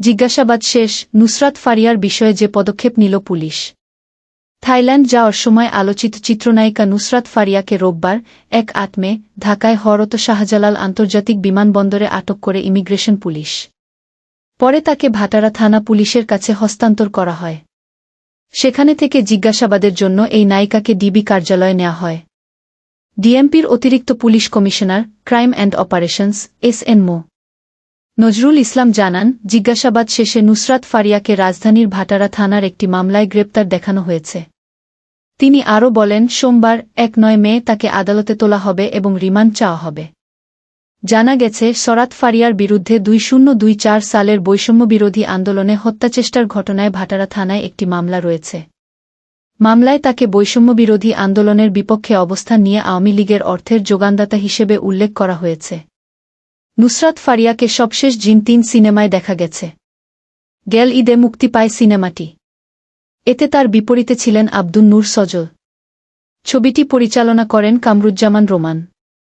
জিজ্ঞাসাবাদ শেষ, নুসরাত ফারিয়ার বিষয়ে যে পদক্ষেপ নিল পুলিশ। থাইল্যান্ড যাওয়ার সময় আলোচিত চিত্রনায়িকা নুসরাত ফারিয়াকে রোববার, এক আত্মে, ঢাকায় হরত শাহজালাল আন্তর্জাতিক বিমানবন্দরে আটক করে ইমিগ্রেশন পুলিশ। পরে তাকে ভাটারা থানা পুলিশের কাছে হস্তান্তর করা হয়। সেখানে থেকে জিজ্ঞাসাবাদের জন্য এই নায়িকাকে ডিবি কার্যালয়ে নেওয়া হয়। ডিএমপির অতিরিক্ত police commissioner, crime and operations, S N মো। নজরুল ইসলাম জানান, জিজ্ঞাসাবাদ শেষে নুসরাত ফারিয়াকে রাজধানীর ভাটারা থানার একটি মামলায় গ্রেপ্তার দেখানো হয়েছে। তিনি আরও বলেন, সোমবার, এক নয় মে, তাকে আদালতে তোলা হবে এবং রিমান্ড চাওয়া হবে। জানা গেছে, সরাত ফারিয়ার বিরুদ্ধে দুই শূন্য দুই চার সালের বৈষম্যবিরোধী আন্দোলনে হত্যাচেষ্টার ঘটনায় ভাটারা থানায় একটি মামলা রয়েছে। মামলায় তাকে বৈষম্যবিরোধী আন্দোলনের বিপক্ষে অবস্থান নিয়ে আওয়ামী লীগের অর্থের যোগানদাতা হিসেবে উল্লেখ করা হয়েছে। নুসরাত ফারিয়াকে সবশেষ জিন তিন সিনেমায় দেখা গেছে। গেল ঈদে মুক্তি পায় সিনেমাটি। এতে তার বিপরীতে ছিলেন আব্দুল নূর সজল। ছবিটি পরিচালনা করেন কামরুজ্জামান রোমান।